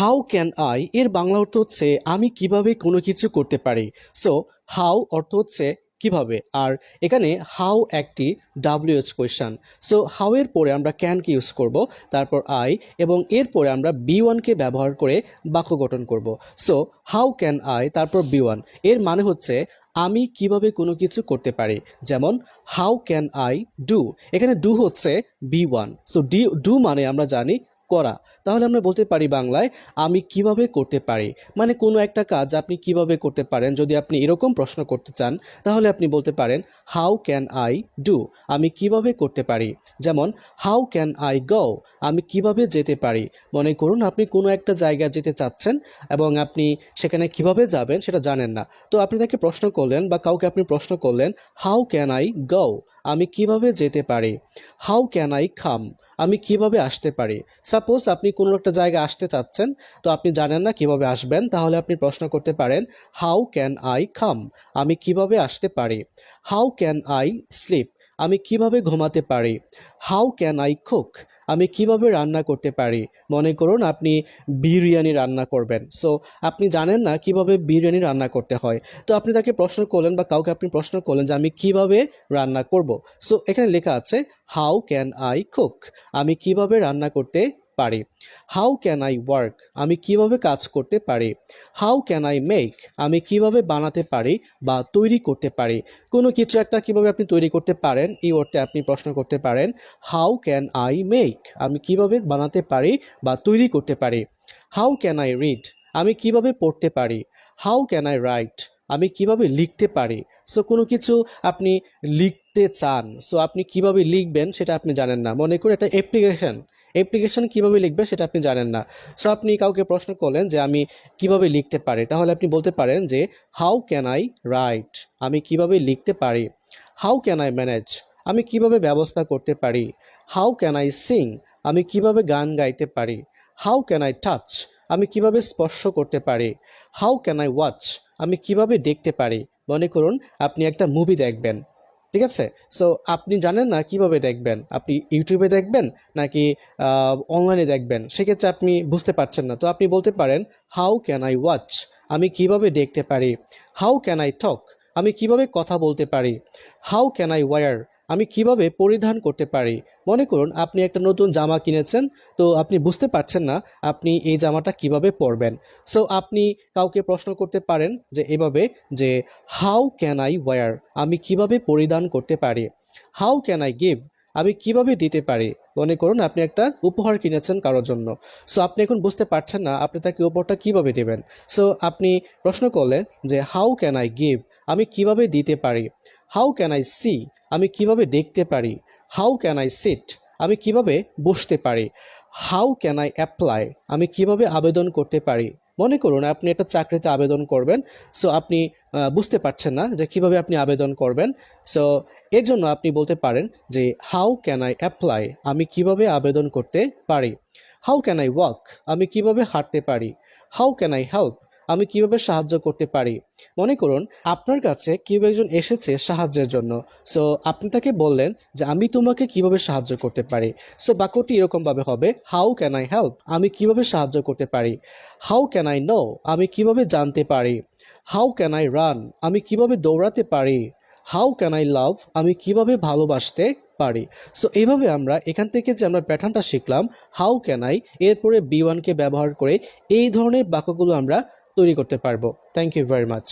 How can I এর বাংলা অর্থ হচ্ছে, আমি কীভাবে কোনো কিছু করতে পারি। সো হাউ অর্থ হচ্ছে, কীভাবে? আর এখানে হাউ একটি ডাব্লিউএচ কোয়েশন সো হাউ এর পরে আমরা ক্যানকে ইউজ করব, তারপর আই এবং এর পরে আমরা বি ওয়ানকে ব্যবহার করে বাক্য গঠন করব। সো হাউ ক্যান আই তারপর বি ওয়ানের মানে হচ্ছে, আমি কীভাবে কোনো কিছু করতে পারি। যেমন হাউ ক্যান আই ডু এখানে ডু হচ্ছে B one so D do মানে আমরা জানি করা। তাহলে আমরা বলতে পারি বাংলায়, আমি কীভাবে করতে পারি? মানে কোনো একটা কাজ আপনি কীভাবে করতে পারেন? যদি আপনি এরকম প্রশ্ন করতে চান, তাহলে আপনি বলতে পারেন হাউ ক্যান আই ডু আমি কীভাবে করতে পারি? যেমন হাউ ক্যান আই গো আমি কীভাবে যেতে পারি? মনে করুন আপনি কোনো একটা জায়গায় যেতে চাচ্ছেন এবং আপনি সেখানে কীভাবে যাবেন সেটা জানেন না। তো আপনি তাকে প্রশ্ন করলেন বা কাউকে আপনি প্রশ্ন করলেন হাউ ক্যান আই গো আমি কীভাবে যেতে পারি? হাউ ক্যান আই খাম আমি কীভাবে আসতে পারি? সাপোজ আপনি কোনো একটা জায়গায় আসতে চাচ্ছেন, তো আপনি জানেন না কীভাবে আসবেন, তাহলে আপনি প্রশ্ন করতে পারেন হাউ ক্যান আই খাম আমি কীভাবে আসতে পারি? হাউ ক্যান আই স্লিপ আমি কীভাবে ঘুমাতে পারি? হাউ ক্যান আই কুক আমি কীভাবে রান্না করতে পারি? মনে করুন আপনি বিরিয়ানি রান্না করবেন। সো আপনি জানেন না কীভাবে বিরিয়ানি রান্না করতে হয়। তো আপনি তাকে প্রশ্ন করলেন বা কাউকে আপনি প্রশ্ন করলেন যে আমি কীভাবে রান্না করব। সো এখানে লেখা আছে হাউ ক্যান আই কুক আমি কীভাবে রান্না করতে পারি? হাউ ক্যান আই ওয়ার্ক আমি কীভাবে কাজ করতে পারি? হাউ ক্যান আই মেক আমি কীভাবে বানাতে পারি বা তৈরি করতে পারি? কোনো কিছু একটা কীভাবে আপনি তৈরি করতে পারেন? এই অর্থে আপনি প্রশ্ন করতে পারেন হাউ ক্যান আই মেক আমি কীভাবে বানাতে পারি বা তৈরি করতে পারি? হাউ ক্যান আই রিড আমি কীভাবে পড়তে পারি? হাউ ক্যান আই রাইট আমি কীভাবে লিখতে পারি? সো কোনো কিছু আপনি লিখতে চান। সো আপনি কীভাবে লিখবেন সেটা আপনি জানেন না। মনে করুন একটা অ্যাপ্লিকেশন অ্যাপ্লিকেশন কীভাবে লিখবে সেটা আপনি জানেন না। সো আপনি কাউকে প্রশ্ন করলেন যে আমি কীভাবে লিখতে পারি, তাহলে আপনি বলতে পারেন যে হাউ ক্যান আই রাইট আমি কীভাবে লিখতে পারি? হাউ ক্যান আই ম্যানেজ আমি কীভাবে ব্যবস্থা করতে পারি? হাউ ক্যান আই সিং আমি কীভাবে গান গাইতে পারি? হাউ ক্যান আই টাচ আমি কীভাবে স্পর্শ করতে পারি? হাউ ক্যান আই ওয়াচ আমি কীভাবে দেখতে পারি? মনে করুন, আপনি একটা মুভি দেখবেন। ঠিক আছে? সো আপনি জানেন না কীভাবে দেখবেন? আপনি ইউটিউবে দেখবেন নাকি অনলাইনে দেখবেন? সেক্ষেত্রে আপনি বুঝতে পারছেন না। তো আপনি বলতে পারেন হাউ ক্যান আই ওয়াচ আমি কীভাবে দেখতে পারি? হাউ ক্যান আই টক আমি কীভাবে কথা বলতে পারি? হাউ ক্যান আই ওয়ার আমি কীভাবে পরিধান করতে পারি? মনে করুন, আপনি একটা নতুন জামা কিনেছেন, তো আপনি বুঝতে পারছেন না আপনি এই জামাটা কীভাবে পরবেন। সো আপনি কাউকে প্রশ্ন করতে পারেন যে এভাবে যে হাউ ক্যান আই ওয়ার আমি কীভাবে পরিধান করতে পারি? হাউ ক্যান আই গিভ আমি কীভাবে দিতে পারি? মনে করুন, আপনি একটা উপহার কিনেছেন কারোর জন্য। সো আপনি এখন বুঝতে পারছেন না আপনি তাকে উপহারটা কীভাবে দেবেন। সো আপনি প্রশ্ন করলেন যে হাউ ক্যান আই গিভ আমি কীভাবে দিতে পারি? হাউ ক্যান আই সি আমি কীভাবে দেখতে পারি? হাউ ক্যান আই সিট আমি কীভাবে বসতে পারি? হাউ ক্যান আই অ্যাপ্লাই আমি কীভাবে আবেদন করতে পারি? মনে করুন, আপনি একটা চাকরিতে আবেদন করবেন সো আপনি বুঝতে পারছেন না যে কীভাবে আপনি আবেদন করবেন সো এর জন্য আপনি বলতে পারেন যে হাউ ক্যান আই অ্যাপ্লাই আমি কীভাবে আবেদন করতে পারি? হাউ ক্যান আই ওয়াক আমি কীভাবে হাঁটতে পারি? হাউ ক্যান আই হেল্প আমি কীভাবে সাহায্য করতে পারি? মনে করুন, আপনার কাছে কেউ একজন এসেছে সাহায্যের জন্য। সো আপনি তাকে বললেন যে, আমি তোমাকে কীভাবে সাহায্য করতে পারি? সো বাক্যটি এরকমভাবে হবে হাউ ক্যান আই হেল্প আমি কীভাবে সাহায্য করতে পারি? হাউ ক্যান আই নো আমি কীভাবে জানতে পারি? হাউ ক্যান আই রান আমি কীভাবে দৌড়াতে পারি? হাউ ক্যান আই লাভ আমি কীভাবে ভালোবাসতে পারি? সো এইভাবে আমরা এখান থেকে যে আমরা প্যাটার্নটা শিখলাম হাউ ক্যান আই এরপরে বি ওয়ানকে ব্যবহার করে এই ধরনের বাক্যগুলো আমরা তৈরি করতে পারব। Thank you very much